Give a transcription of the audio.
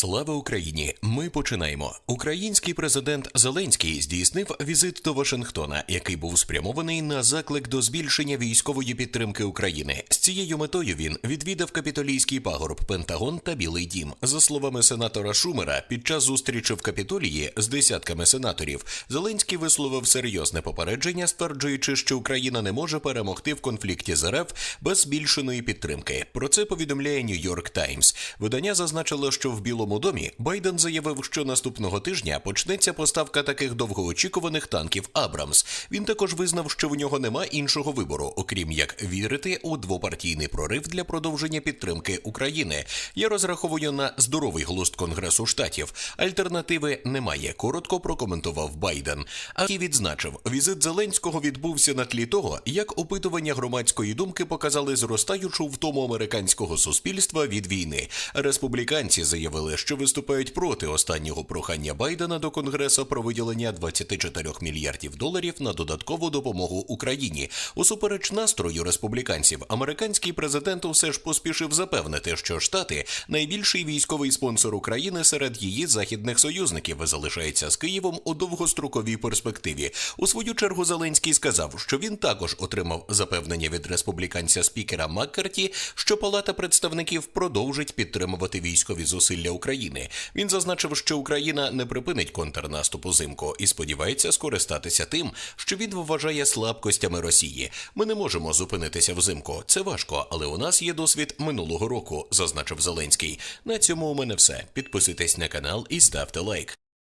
Слава Україні! Ми починаємо. Український президент Зеленський здійснив візит до Вашингтона, який був спрямований на заклик до збільшення військової підтримки України. З цією метою він відвідав капітолійський пагорб, Пентагон та Білий Дім. За словами сенатора Шумера, під час зустрічі в Капітолії з десятками сенаторів Зеленський висловив серйозне попередження, стверджуючи, що Україна не може перемогти в конфлікті з РФ без збільшеної підтримки. Про це повідомляє Нью-Йорк Таймс. Видання зазначило, що в Білому домі Байден заявив, що наступного тижня почнеться поставка таких довгоочікуваних танків Абрамс. Він також визнав, що в нього нема іншого вибору, окрім як вірити у двопартійний прорив для продовження підтримки України. Я розраховую на здоровий глузд Конгресу штатів. Альтернативи немає. Коротко прокоментував Байден. А і відзначив, візит Зеленського відбувся на тлі того, як опитування громадської думки показали зростаючу втому американського суспільства від війни. Республіканці заявили, що виступають проти останнього прохання Байдена до Конгресу про виділення 24 мільярдів доларів на додаткову допомогу Україні. Усупереч настрою республіканців, американський президент усе ж поспішив запевнити, що штати найбільший військовий спонсор України серед її західних союзників залишається з Києвом у довгостроковій перспективі. У свою чергу Зеленський сказав, що він також отримав запевнення від республіканця спікера Маккарті, що Палата представників продовжить підтримувати військові зусилля України. Він зазначив, що Україна не припинить контрнаступ узимку і сподівається скористатися тим, що він вважає слабкостями Росії. Ми не можемо зупинитися взимку. Це важко, але у нас є досвід минулого року, зазначив Зеленський. На цьому у мене все. Підписуйтесь на канал і ставте лайк.